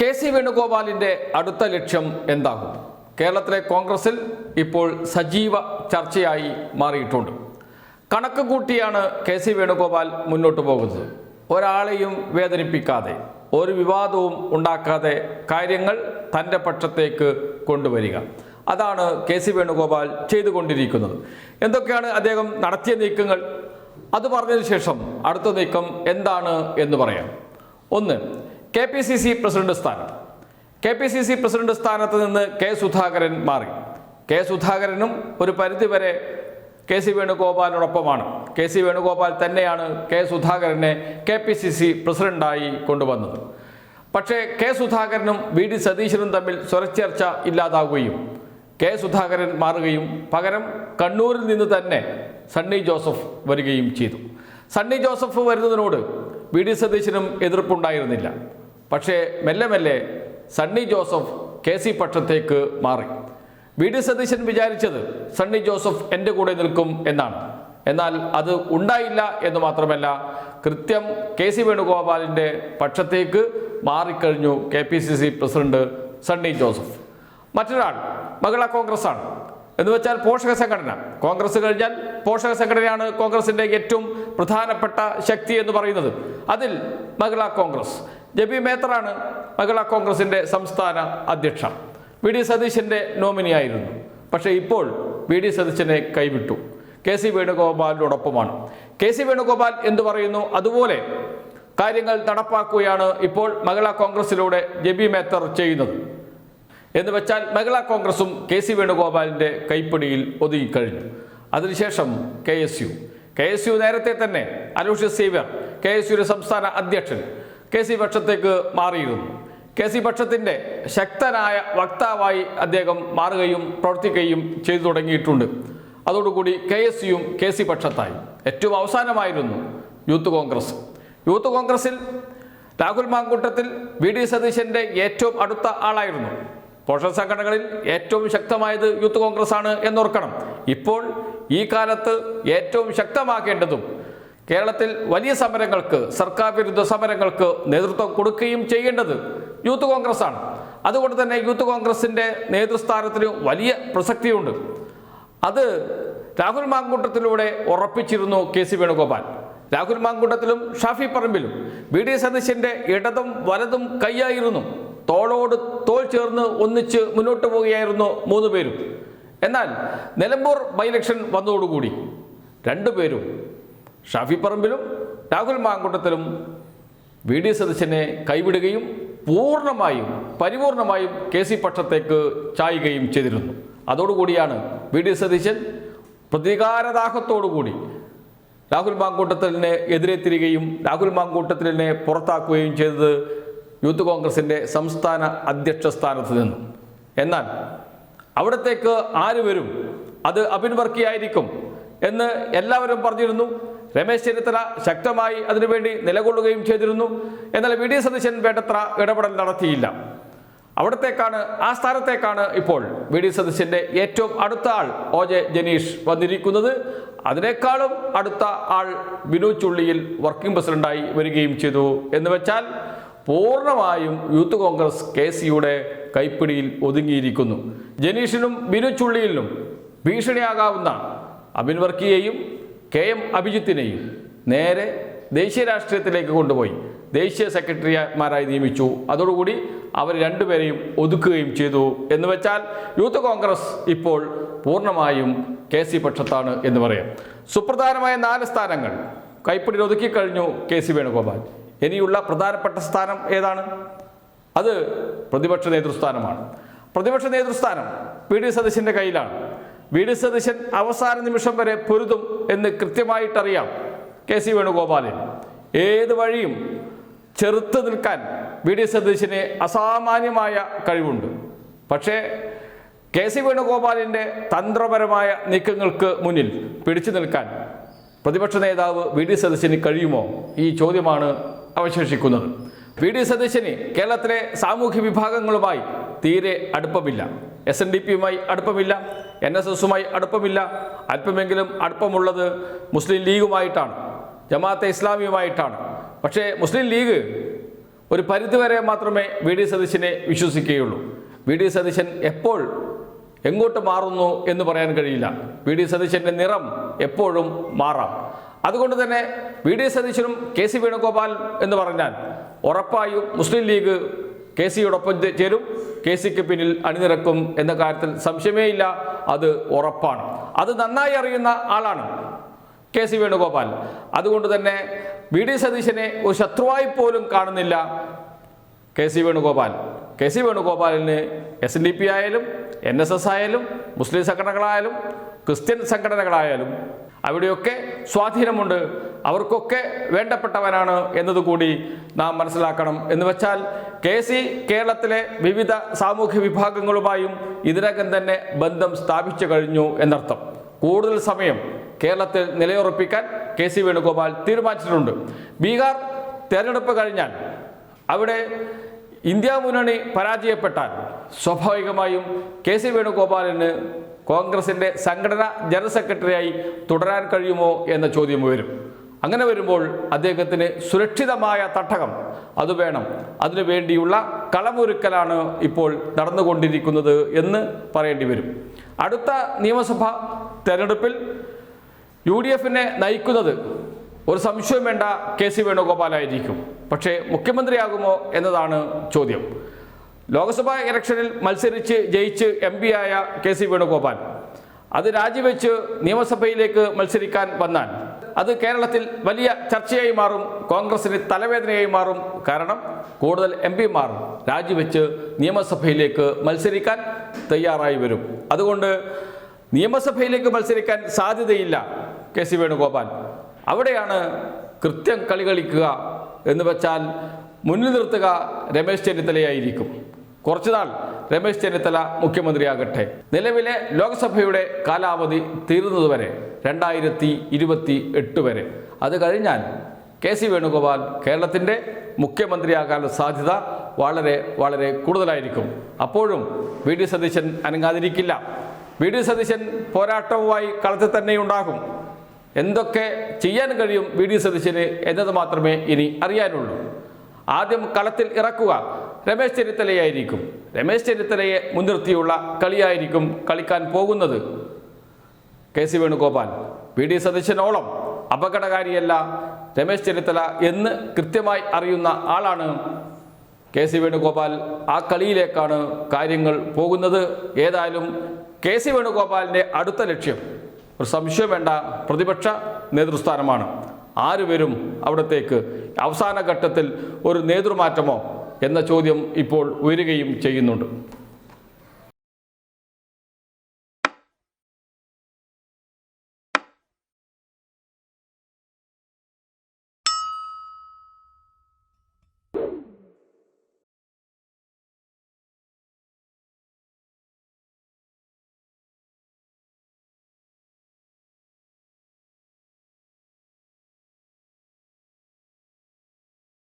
K C വേണുഗോപാലിന്റെ അടുത്ത ലക്ഷ്യം എന്താകും? കേരളത്തിലെ കോൺഗ്രസിൽ ഇപ്പോൾ സജീവ ചർച്ചയായി മാറിയിട്ടുണ്ട്. കണക്ക് കൂട്ടിയാണ് കെ സി വേണുഗോപാൽ മുന്നോട്ട് പോകുന്നത്. ഒരാളെയും വേദനിപ്പിക്കാതെ ഒരു വിവാദവും ഉണ്ടാക്കാതെ കാര്യങ്ങൾ തന്റെ പക്ഷത്തേക്ക് കൊണ്ടുവരിക. അതാണ് കെ സി വേണുഗോപാൽ ചെയ്തുകൊണ്ടിരിക്കുന്നത്. എന്തൊക്കെയാണ് അദ്ദേഹം നടത്തിയ നീക്കങ്ങൾ? അത് പറഞ്ഞതിന് ശേഷം അടുത്ത നീക്കം എന്താണ് എന്ന് പറയാം. ഒന്ന് K P C C president സ്ഥാനം. K P C C president സ്ഥാനത്ത് നിന്ന് കെ സുധാകരൻ മാറി. കെ സുധാകരനും ഒരു പരിധിവരെ കെ സി വേണുഗോപാലിനോടൊപ്പമാണ്. കെ സി വേണുഗോപാൽ തന്നെയാണ് കെ സുധാകരനെ കെ പി സി സി പ്രസിഡന്റായി കൊണ്ടുവന്നത്. പക്ഷേ കെ സുധാകരനും വി ഡി സതീശനും തമ്മിൽ സ്വരച്ചേർച്ച ഇല്ലാതാവുകയും കെ സുധാകരൻ മാറുകയും പകരം കണ്ണൂരിൽ നിന്ന് തന്നെ സണ്ണി ജോസഫ് വരികയും ചെയ്തു. സണ്ണി ജോസഫ് വരുന്നതിനോട് വി ഡി സതീശനും എതിർപ്പുണ്ടായിരുന്നില്ല. പക്ഷേ മെല്ലെ മെല്ലെ സണ്ണി ജോസഫ് കെ സി പക്ഷത്തേക്ക് മാറി. വി ഡി സതീശൻ വിചാരിച്ചത് സണ്ണി ജോസഫ് എന്റെ കൂടെ നിൽക്കും എന്നാണ്. എന്നാൽ അത് ഉണ്ടായില്ല എന്ന് മാത്രമല്ല കൃത്യം കെ സി വേണുഗോപാലിന്റെ പക്ഷത്തേക്ക് മാറിക്കഴിഞ്ഞു K P C C president Sunny Joseph. മറ്റൊരാൾ മഹിളാ കോൺഗ്രസ് ആണ് എന്ന് വെച്ചാൽ പോഷക സംഘടന. കോൺഗ്രസ് കഴിഞ്ഞാൽ പോഷക സംഘടനയാണ് കോൺഗ്രസിന്റെ ഏറ്റവും പ്രധാനപ്പെട്ട ശക്തി എന്ന് പറയുന്നത്. അതിൽ മഹിളാ കോൺഗ്രസ്. ജബി മേത്തറാണ് മഹിളാ കോൺഗ്രസിന്റെ സംസ്ഥാന അധ്യക്ഷ. വി ഡി സതീശന്റെ നോമിനിയായിരുന്നു പക്ഷേ ഇപ്പോൾ വി ഡി സതീശനെ കൈവിട്ടു. കെ സി വേണുഗോപാലിനോടൊപ്പമാണ്. കെ സി വേണുഗോപാൽ എന്തു പറയുന്നു? അതുപോലെ കാര്യങ്ങൾ നടപ്പാക്കുകയാണ് ഇപ്പോൾ മഹിളാ കോൺഗ്രസിലൂടെ ജബി മേത്തർ ചെയ്യുന്നത്. എന്ന് വെച്ചാൽ മഹിളാ കോൺഗ്രസും കെ സി വേണുഗോപാലിന്റെ കൈപ്പിടിയിൽ ഒതുങ്ങിക്കഴിഞ്ഞു അതിനുശേഷം K S U. K S U നേരത്തെ തന്നെ അലോഷ്യസ് സേവ്യർ കെ എസ് യുവിന്റെ സംസ്ഥാന അധ്യക്ഷൻ കെ സി പക്ഷത്തേക്ക് മാറിയിരുന്നു. കെ സി പക്ഷത്തിന്റെ ശക്തനായ വക്താവായി അദ്ദേഹം മാറുകയും പ്രവർത്തിക്കുകയും ചെയ്തു തുടങ്ങിയിട്ടുണ്ട്. അതോടുകൂടി കെ എസ് യുവും കെ സി പക്ഷത്തായി. ഏറ്റവും അവസാനമായിരുന്നു യൂത്ത് കോൺഗ്രസ്. യൂത്ത് കോൺഗ്രസിൽ രാഹുൽ മാങ്കൂട്ടത്തിൽ വി ഡി സതീശന്റെ ഏറ്റവും അടുത്ത ആളായിരുന്നു. പോഷക സംഘടനകളിൽ ഏറ്റവും ശക്തമായത് യൂത്ത് കോൺഗ്രസ് ആണ് എന്നോർക്കണം. ഇപ്പോൾ ഈ കാലത്ത് ഏറ്റവും ശക്തമാക്കേണ്ടതും കേരളത്തിൽ വലിയ സമരങ്ങൾക്ക് സർക്കാർ വിരുദ്ധ സമരങ്ങൾക്ക് നേതൃത്വം കൊടുക്കുകയും ചെയ്യേണ്ടത് യൂത്ത് കോൺഗ്രസ് ആണ് അതുകൊണ്ട് തന്നെ യൂത്ത് കോൺഗ്രസിന്റെ നേതൃസ്ഥാനത്തിന് വലിയ പ്രസക്തിയുണ്ട്. അത് രാഹുൽ മാങ്കൂട്ടത്തിലൂടെ ഉറപ്പിച്ചിരുന്നു കെ സി വേണുഗോപാൽ. രാഹുൽ മാങ്കൂട്ടത്തിലും ഷാഫി പറമ്പിലും ബി ഡി സതീശന്റെ ഇടതും വലതും കൈയായിരുന്നു. തോളോട് തോൾ ചേർന്ന് ഒന്നിച്ച് മുന്നോട്ട് പോവുകയായിരുന്നു മൂന്ന് പേരും. എന്നാൽ നിലമ്പൂർ ബൈലക്ഷൻ വന്നതോടുകൂടി രണ്ടുപേരും ഷാഫി പറമ്പിലും രാഹുൽ മാങ്കുട്ടത്തിലും വി ഡി സതീശനെ കൈവിടുകയും പൂർണമായും പരിപൂർണമായും കെ സി പക്ഷത്തേക്ക് ചായുകയും ചെയ്തിരുന്നു. അതോടുകൂടിയാണ് വി ഡി സതീശൻ പ്രതികാരദാഹത്തോടുകൂടി രാഹുൽ മാങ്കൂട്ടത്തിലിനെ എതിരെ തിരികയും രാഹുൽ മാങ്കൂട്ടത്തിലിനെ പുറത്താക്കുകയും ചെയ്തത് യൂത്ത് കോൺഗ്രസിന്റെ സംസ്ഥാന അധ്യക്ഷ സ്ഥാനത്ത് നിന്നും. എന്നാൽ അവിടത്തേക്ക് ആര് വരും? അത് അബിൻ വർക്കിയായിരിക്കും എന്ന് എല്ലാവരും പറഞ്ഞിരുന്നു. രമേശ് ചെന്നിത്തല ശക്തമായി അതിനുവേണ്ടി നിലകൊള്ളുകയും ചെയ്തിരുന്നു. എന്നാൽ വി. ഡി. സതീശൻ വേണ്ടത്ര ഇടപെടൽ നടത്തിയില്ല. അവിടത്തേക്കാണ് ആ സ്ഥാനത്തേക്കാണ് ഇപ്പോൾ വി. ഡി. സതീശന്റെ ഏറ്റവും അടുത്ത ആൾ ഒ. ജെ. ജനീഷ് വന്നിരിക്കുന്നത്. അതിനേക്കാളും അടുത്ത ആൾ ബിനു ചുള്ളിയിൽ വർക്കിംഗ് പ്രസിഡന്റായി വരികയും ചെയ്തു എന്ന് വെച്ചാൽ പൂർണമായും യൂത്ത് കോൺഗ്രസ് കെ. സിയുടെ കൈപ്പിടിയിൽ ഒതുങ്ങിയിരിക്കുന്നു. ജനീഷിനും ബിനു ചുള്ളിയിലും ഭീഷണിയാകാവുന്ന അബിൻ വർക്കിയെയും കെ എം അഭിജിത്തിനെയും നേരെ ദേശീയ രാഷ്ട്രീയത്തിലേക്ക് കൊണ്ടുപോയി. ദേശീയ സെക്രട്ടറിമാരായി നിയമിച്ചു. അതോടുകൂടി അവർ രണ്ടുപേരെയും ഒതുക്കുകയും ചെയ്തു എന്ന് വെച്ചാൽ യൂത്ത് കോൺഗ്രസ് ഇപ്പോൾ പൂർണമായും കെ സി പക്ഷത്താണ് എന്ന് പറയാം. സുപ്രധാനമായ നാല് സ്ഥാനങ്ങൾ കൈപ്പിടിയിൽ ഒതുക്കിക്കഴിഞ്ഞു കെ സി വേണുഗോപാൽ. ഇനിയുള്ള പ്രധാനപ്പെട്ട സ്ഥാനം ഏതാണ്? അത് പ്രതിപക്ഷ നേതൃസ്ഥാനമാണ്. പ്രതിപക്ഷ നേതൃസ്ഥാനം പി ഡി സതീശന്റെ കയ്യിലാണ്. വി ഡി സതീശൻ അവസാന നിമിഷം വരെ പൊരുതും എന്ന് കൃത്യമായിട്ടറിയാം കെ സി വേണുഗോപാലൻ. ഏത് വഴിയും ചെറുത്ത് നിൽക്കാൻ വി ഡി സതീശന് അസാമാന്യമായ കഴിവുണ്ട്. പക്ഷേ കെ സി വേണുഗോപാലിന്റെ തന്ത്രപരമായ നീക്കങ്ങൾക്ക് മുന്നിൽ പിടിച്ചു നിൽക്കാൻ പ്രതിപക്ഷ നേതാവ് വി ഡി സതീശന് കഴിയുമോ? ഈ ചോദ്യമാണ് അവശേഷിക്കുന്നത്. വി ഡി സതീശന് കേരളത്തിലെ സാമൂഹ്യ വിഭാഗങ്ങളുമായി തീരെ അടുപ്പമില്ല. എസ് എൻ ഡി പിയുമായി അടുപ്പമില്ല. N S എസുമായി അടുപ്പമില്ല. അല്പമെങ്കിലും അടുപ്പമുള്ളത് മുസ്ലിം ലീഗുമായിട്ടാണ്. ജമാഅത്തെ ഇസ്ലാമിയുമായിട്ടാണ്. പക്ഷേ മുസ്ലിം ലീഗ് ഒരു പരിധിവരെ മാത്രമേ വി ഡി സതീശനെ വിശ്വസിക്കുകയുള്ളൂ. വി ഡി സതീശൻ എപ്പോൾ എങ്ങോട്ട് മാറുന്നു എന്ന് പറയാൻ കഴിയില്ല. വി ഡി സതീശന്റെ നിറം എപ്പോഴും മാറാം. അതുകൊണ്ട് തന്നെ വി ഡി സതീശനും കെ സി വേണുഗോപാൽ എന്ന് പറഞ്ഞാൽ ഉറപ്പായും മുസ്ലിം ലീഗ് കെ സിയോടൊപ്പം ചേരും. കെ സിക്ക് പിന്നിൽ അണിനിരക്കും എന്ന കാര്യത്തിൽ സംശയമേ ഇല്ല അത് ഉറപ്പാണ്. അത് നന്നായി അറിയുന്ന ആളാണ് കെ സി വേണുഗോപാൽ. അതുകൊണ്ട് തന്നെ വി ഡി സതീശനെ ഒരു ശത്രുവായി പോലും കാണുന്നില്ല K C Venugopal. K C വേണുഗോപാലിന് S N D P ആയാലും എൻ എസ് എസ് ആയാലും മുസ്ലിം സംഘടനകളായാലും ക്രിസ്ത്യൻ സംഘടനകളായാലും അവിടെയൊക്കെ സ്വാധീനമുണ്ട്. അവർക്കൊക്കെ വേണ്ടപ്പെട്ടവനാണ് എന്നതുകൂടി നാം മനസ്സിലാക്കണം. എന്ന് വെച്ചാൽ കെ സി കേരളത്തിലെ വിവിധ സാമൂഹ്യ വിഭാഗങ്ങളുമായും ഇതിനകം തന്നെ ബന്ധം സ്ഥാപിച്ചു കഴിഞ്ഞു എന്നർത്ഥം. കൂടുതൽ സമയം കേരളത്തിൽ നിലയുറപ്പിക്കാൻ കെ സി വേണുഗോപാൽ തീരുമാനിച്ചിട്ടുണ്ട്. ബീഹാർ തെരഞ്ഞെടുപ്പ് കഴിഞ്ഞാൽ അവിടെ ഇന്ത്യ മുന്നണി പരാജയപ്പെട്ടാൽ സ്വാഭാവികമായും കെ സി വേണുഗോപാലിന് കോൺഗ്രസിന്റെ സംഘടന ജനറൽ സെക്രട്ടറിയായി തുടരാൻ കഴിയുമോ എന്ന ചോദ്യം വരും അങ്ങനെ വരുമ്പോൾ അദ്ദേഹത്തിന് സുരക്ഷിതമായ തട്ടകം അത് വേണം. അതിനു വേണ്ടിയുള്ള കളമൊരുക്കലാണ് ഇപ്പോൾ നടന്നുകൊണ്ടിരിക്കുന്നത് എന്ന് പറയേണ്ടി വരും. അടുത്ത നിയമസഭാ തെരഞ്ഞെടുപ്പിൽ യു ഡി എഫിനെ നയിക്കുന്നത് ഒരു സംശയം വേണ്ട കെ സി വേണുഗോപാലായിരിക്കും. പക്ഷേ മുഖ്യമന്ത്രിയാകുമോ എന്നതാണ് ചോദ്യം. ലോക്സഭാ ഇലക്ഷനിൽ മത്സരിച്ച് ജയിച്ച് എം പി ആയ കെ സി വേണുഗോപാൽ. അത് രാജിവെച്ച് നിയമസഭയിലേക്ക് മത്സരിക്കാൻ വന്നാൽ അത് കേരളത്തിൽ വലിയ ചർച്ചയായി മാറും കോൺഗ്രസിന് തലവേദനയായി മാറും. കാരണം കൂടുതൽ എം പിമാർ രാജിവെച്ച് നിയമസഭയിലേക്ക് മത്സരിക്കാൻ തയ്യാറായി വരും. അതുകൊണ്ട് നിയമസഭയിലേക്ക് മത്സരിക്കാൻ സാധ്യതയില്ല കെ സി വേണുഗോപാൽ. അവിടെയാണ് കൃത്യം കളി കളിക്കുക എന്ന് വെച്ചാൽ മുന്നിൽ നിർത്തുക രമേശ് ചെന്നിത്തലയായിരിക്കും. കുറച്ചുനാൾ രമേശ് ചെന്നിത്തല മുഖ്യമന്ത്രിയാകട്ടെ. നിലവിലെ ലോക്സഭയുടെ കാലാവധി തീരുന്നതുവരെ രണ്ടായിരത്തി ഇരുപത്തി എട്ട് വരെ. അത് കഴിഞ്ഞാൽ കെ സി വേണുഗോപാൽ കേരളത്തിന്റെ മുഖ്യമന്ത്രിയാകാനുള്ള സാധ്യത വളരെ വളരെ കൂടുതലായിരിക്കും. അപ്പോഴും വി ഡി സതീശൻ അനങ്ങാതിരിക്കില്ല. വി ഡി സതീശൻ പോരാട്ടവുമായി കളത്തിൽ തന്നെ ഉണ്ടാകും. എന്തൊക്കെ ചെയ്യാൻ കഴിയും വി ഡി സതീശന് എന്നത് മാത്രമേ ഇനി അറിയാനുള്ളൂ. ആദ്യം കളത്തിൽ ഇറക്കുക. രമേശ് ചെന്നിത്തലയായിരിക്കും. രമേശ് ചെന്നിത്തലയെ മുൻനിർത്തിയുള്ള കളിയായിരിക്കും കളിക്കാൻ പോകുന്നത്. K C Venugopal V D സതീശനോളം അപകടകാരിയല്ല രമേശ് ചെന്നിത്തല എന്ന് കൃത്യമായി അറിയുന്ന ആളാണ് കെ സി വേണുഗോപാൽ. ആ കളിയിലേക്കാണ് കാര്യങ്ങൾ പോകുന്നത്. ഏതായാലും കെ സി വേണുഗോപാലിന്റെ അടുത്ത ലക്ഷ്യം ഒരു സംശയം വേണ്ട പ്രതിപക്ഷ നേതൃസ്ഥാനമാണ്. ആര് അവിടത്തേക്ക് അവസാന ഘട്ടത്തിൽ ഒരു നേതൃമാറ്റമോ എന്ന ചോദ്യം ഇപ്പോൾ ഉയരുകയും ചെയ്യുന്നുണ്ട്.